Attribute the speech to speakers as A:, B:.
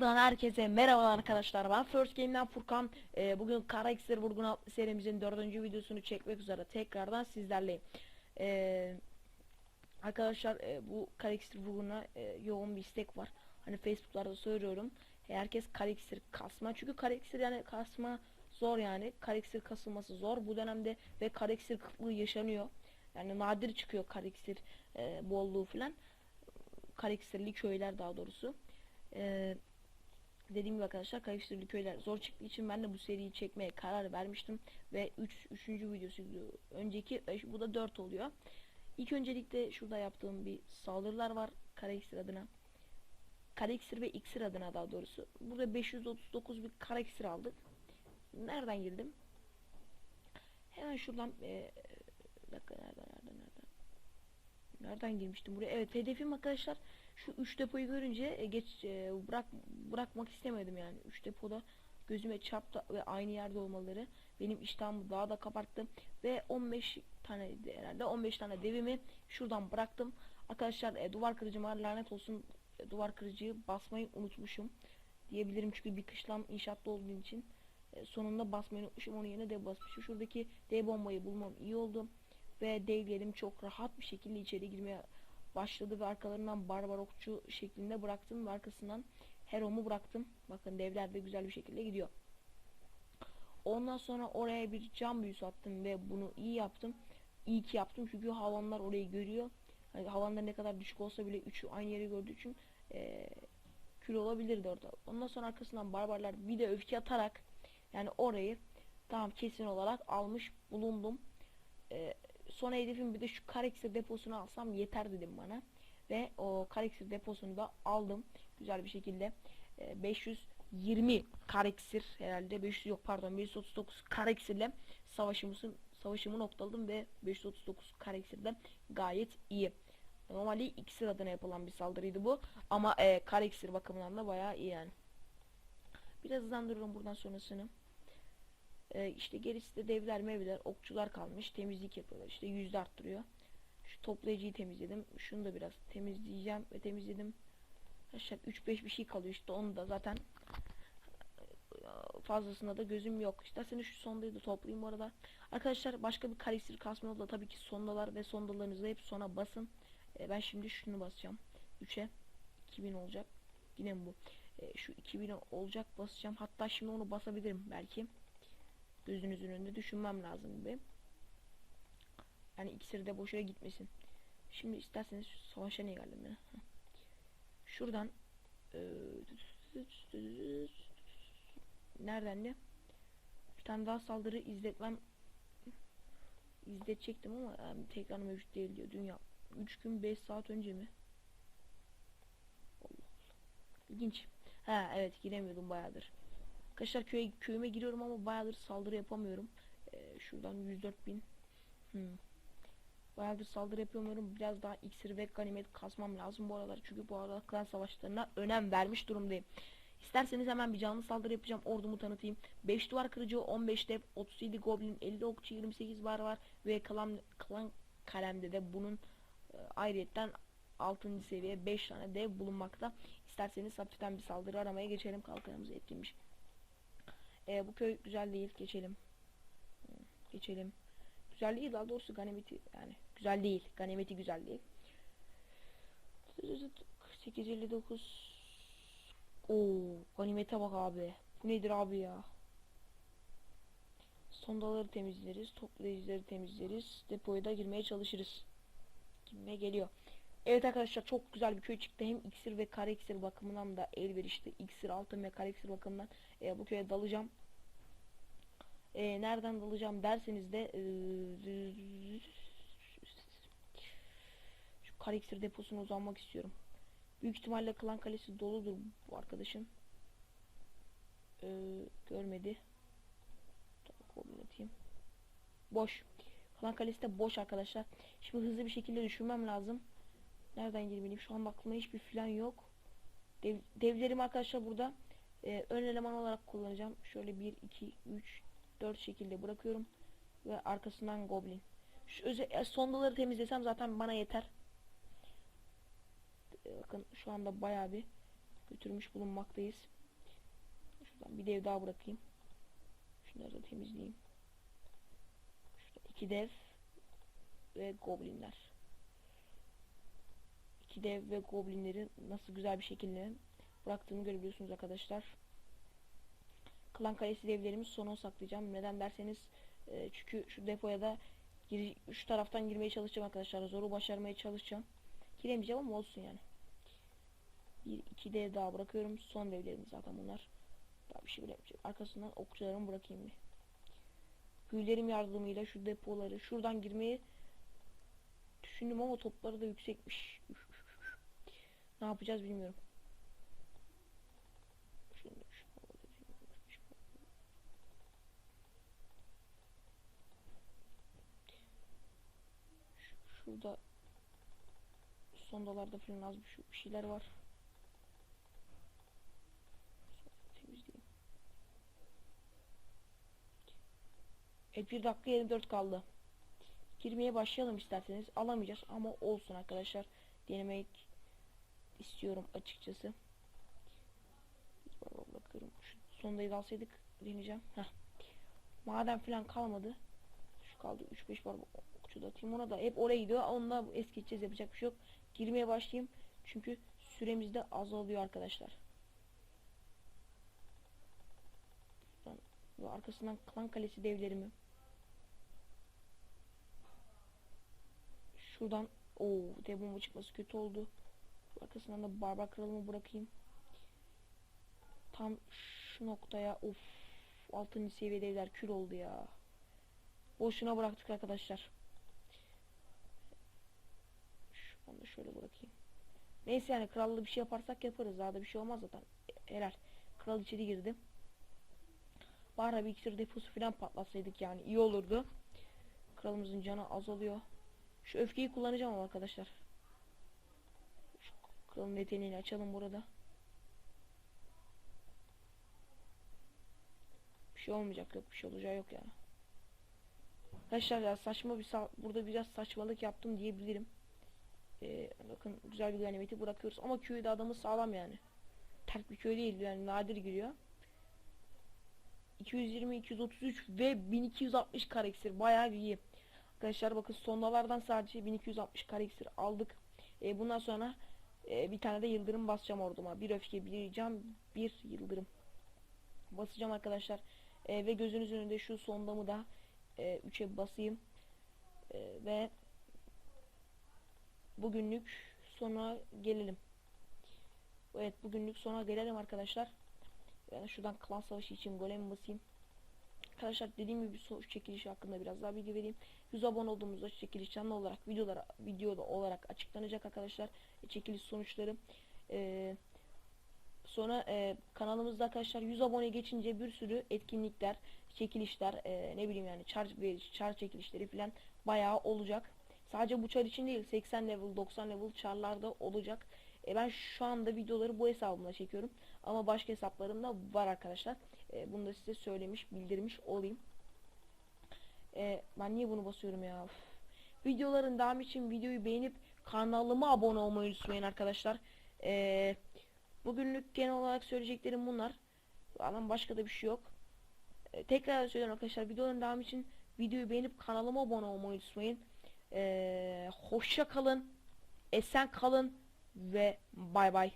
A: Tekrardan herkese merhaba arkadaşlar. Ben First Game'den Furkan. Ee, Bugün Kara İksir Vurgun serimizin dördüncü videosunu çekmek üzere tekrardan sizlerleyim. Ee, Arkadaşlar e, bu Kara İksir Vurgun'a e, yoğun bir istek var. Hani Facebook'larda söylüyorum. E, Herkes Kara kasma. Çünkü Kara yani kasma zor yani. Kara kasılması zor. Bu dönemde ve Kara kıtlığı yaşanıyor. Yani nadir çıkıyor Kara İksir e, bolluğu filan. Kara İksirli köyler daha doğrusu. Ee, dediğim gibi arkadaşlar karıştırılı köyler zor çıktığı için ben de bu seriyi çekmeye karar vermiştim ve 3 üç, 3. videosuydu. Önceki e, bu da 4 oluyor. İlk öncelikle şurada yaptığım bir saldırılar var kara iksir adına. Kara iksir ve iksir adına daha doğrusu. Burada 539 bir kara iksir aldık. Nereden girdim? Hemen şuradan e, dakika nereden Nereden girmiştim buraya? Evet hedefim arkadaşlar şu üç depoyu görünce e, geç e, bırak bırakmak istemedim yani. Üç depoda gözüme çarptı ve aynı yerde olmaları benim iştahımı daha da kabarttı ve 15 tane herhalde 15 tane devimi şuradan bıraktım. Arkadaşlar e, duvar kırıcıma lanet olsun e, duvar kırıcıyı basmayı unutmuşum diyebilirim çünkü bir kışlam inşaatta olduğu için e, sonunda basmayı unutmuşum onun yerine dev basmışım. Şuradaki dev bombayı bulmam iyi oldu ve devlerim çok rahat bir şekilde içeri girmeye başladı ve arkalarından barbar okçu şeklinde bıraktım ve arkasından Hero'mu bıraktım. Bakın devler de güzel bir şekilde gidiyor. Ondan sonra oraya bir cam büyüsü attım ve bunu iyi yaptım. İyi ki yaptım çünkü havanlar orayı görüyor. Hani havanlar ne kadar düşük olsa bile üçü aynı yeri gördüğü için ee, kül olabilirdi orada. Ondan sonra arkasından barbarlar bir de öfke atarak yani orayı tamam kesin olarak almış bulundum. E, son hedefim bir de şu Kareksir deposunu alsam yeter dedim bana. Ve o Kareksir deposunu da aldım. Güzel bir şekilde. E, 520 Kareksir herhalde. 500 yok pardon 539 Kareksir'le savaşımızın savaşımı noktaladım ve 539 Kareksir'de gayet iyi. Normalde iksir adına yapılan bir saldırıydı bu. Ama e, Kareksir bakımından da bayağı iyi yani. Biraz hızlandırıyorum buradan sonrasını. Ee, işte gerisi de devler mevler okçular kalmış temizlik yapıyorlar. İşte yüzde arttırıyor. Şu toplayıcıyı temizledim şunu da biraz temizleyeceğim ve temizledim. Aşağı 3-5 bir şey kalıyor işte onu da zaten fazlasında da gözüm yok. İsterseniz şu sondayı da toplayayım bu arada. Arkadaşlar başka bir karistir kasma da tabii ki sondalar ve sondalarınızı hep sona basın. Ee, ben şimdi şunu basacağım. 3'e 2000 olacak. Yine bu. Ee, şu 2000 olacak basacağım. Hatta şimdi onu basabilirim belki gözünüzün önünde düşünmem lazım gibi. Yani ikisi de boşuna gitmesin. Şimdi isterseniz savaşa ne geldim ya. Şuradan nereden de bir tane daha saldırı izletmem izletecektim ama yani tekrar mevcut değil diyor. Dünya 3 gün 5 saat önce mi? Allah Allah. İlginç. Ha evet giremiyordum bayağıdır Arkadaşlar köye, köyüme giriyorum ama bayağıdır saldırı yapamıyorum. Ee, şuradan 104 bin. Hmm. Bayağıdır saldırı yapamıyorum. Biraz daha iksir ve ganimet kasmam lazım bu aralar. Çünkü bu aralar klan savaşlarına önem vermiş durumdayım. İsterseniz hemen bir canlı saldırı yapacağım. Ordumu tanıtayım. 5 duvar kırıcı, 15 dev, 37 goblin, 50 okçu, 28 var var. Ve kalan, kalan kalemde de bunun e, ayrıyetten 6. seviye 5 tane dev bulunmakta. İsterseniz hafiften bir saldırı aramaya geçelim. Kalkanımız etkinmiş. E, bu köy güzel değil. Geçelim. Geçelim. Güzel değil daha doğrusu ganimeti yani güzel değil. Ganimeti güzel değil. 859 Oo, ganimete bak abi. Bu nedir abi ya? Sondaları temizleriz, toplayıcıları temizleriz, depoya da girmeye çalışırız. Girmeye geliyor. Evet arkadaşlar çok güzel bir köy çıktı. Hem iksir ve kare iksir bakımından da elverişli. İksir altın ve kare iksir bakımından e, bu köye dalacağım. E, nereden dalacağım derseniz de e, şu kare iksir deposuna uzanmak istiyorum. Büyük ihtimalle klan kalesi doludur bu arkadaşın. E, görmedi. atayım. Boş. Klan kalesi de boş arkadaşlar. Şimdi hızlı bir şekilde düşünmem lazım. Nereden girmeliyim? Şu an aklımda hiçbir plan yok. Dev, devlerim arkadaşlar burada e, ön eleman olarak kullanacağım. Şöyle 1, 2, 3, 4 şekilde bırakıyorum. Ve arkasından goblin. Şu özel, e, sondaları temizlesem zaten bana yeter. E, bakın şu anda bayağı bir götürmüş bulunmaktayız. Şuradan bir dev daha bırakayım. Şunları da temizleyeyim. Şurada iki dev ve goblinler. İki dev ve goblinleri nasıl güzel bir şekilde bıraktığımı görebiliyorsunuz arkadaşlar. Klan kalesi devlerimi sona saklayacağım. Neden derseniz e, çünkü şu depoya da gir, şu taraftan girmeye çalışacağım arkadaşlar. Zoru başarmaya çalışacağım. Giremeyeceğim ama olsun yani. Bir iki dev daha bırakıyorum. Son devlerim zaten bunlar. Daha bir şey bırakmayacağım. Arkasından okçularımı bırakayım bir. Güllerim yardımıyla şu depoları şuradan girmeyi düşündüm ama topları da yüksekmiş. Ne yapacağız bilmiyorum. Şunu da şu havada şu- şu- Şurada sondalarda falan az bir şu- bir şeyler var. Temizleyeyim. Evet 1 dakika 24 kaldı. Girmeye başlayalım isterseniz. Alamayacağız ama olsun arkadaşlar. Denemek istiyorum açıkçası. Bırakıyorum. Şu sondayı da alsaydık deneyeceğim. Heh. Maden falan kalmadı. Şu kaldı 3-5 barbar okçu da atayım. Ona da hep oraya gidiyor. Onunla es geçeceğiz yapacak bir şey yok. Girmeye başlayayım. Çünkü süremiz de azalıyor arkadaşlar. Ve arkasından klan kalesi devlerimi Şuradan o dev bomba çıkması kötü oldu. Arkasından da barbar kralımı bırakayım. Tam şu noktaya of 6. seviye devler kül oldu ya. Boşuna bıraktık arkadaşlar. Şuradan da şöyle bırakayım. Neyse yani krallı bir şey yaparsak yaparız. Daha da bir şey olmaz zaten. E, Helal. Kral içeri girdi. Bari bir iksir deposu falan patlatsaydık yani iyi olurdu. Kralımızın canı azalıyor. Şu öfkeyi kullanacağım ama arkadaşlar. Şu kralın yeteneğini açalım burada. Bir şey olmayacak yok bir şey olacağı yok yani. Arkadaşlar ya saçma bir sa- burada biraz saçmalık yaptım diyebilirim. Ee, bakın güzel bir ganimeti bırakıyoruz ama köyde adamı sağlam yani. Tert bir köy değil yani nadir giriyor. 220, 233 ve 1260 kareksir bayağı iyi. Arkadaşlar bakın sondalardan sadece 1260 kareksir aldık. E, bundan sonra e, bir tane de yıldırım basacağım orduma. Bir öfke, bir cam, bir yıldırım. Basacağım arkadaşlar. E, ve gözünüzün önünde şu sondamı da 3'e basayım. E, ve bugünlük sona gelelim. Evet bugünlük sona gelelim arkadaşlar. Yani şuradan klan savaşı için golem basayım. Arkadaşlar dediğim gibi so çekiliş hakkında biraz daha bilgi vereyim. 100 abone olduğumuzda çekiliş canlı olarak videolara videoda olarak açıklanacak arkadaşlar. E, çekiliş sonuçları. E, sonra e, kanalımızda arkadaşlar 100 abone geçince bir sürü etkinlikler, çekilişler, e, ne bileyim yani çar çar çekilişleri falan bayağı olacak. Sadece bu çar için değil 80 level 90 level çarlarda olacak. E, ben şu anda videoları bu hesabımla çekiyorum. Ama başka hesaplarımda var arkadaşlar. E, bunu da size söylemiş, bildirmiş olayım. E, ben niye bunu basıyorum ya? Üf. Videoların devamı için videoyu beğenip kanalıma abone olmayı unutmayın arkadaşlar. E, bugünlük genel olarak söyleyeceklerim bunlar. Zaten başka da bir şey yok. E, tekrar söylüyorum arkadaşlar. Videoların devamı için videoyu beğenip kanalıma abone olmayı unutmayın. E, hoşça kalın. Esen kalın ve bay bay.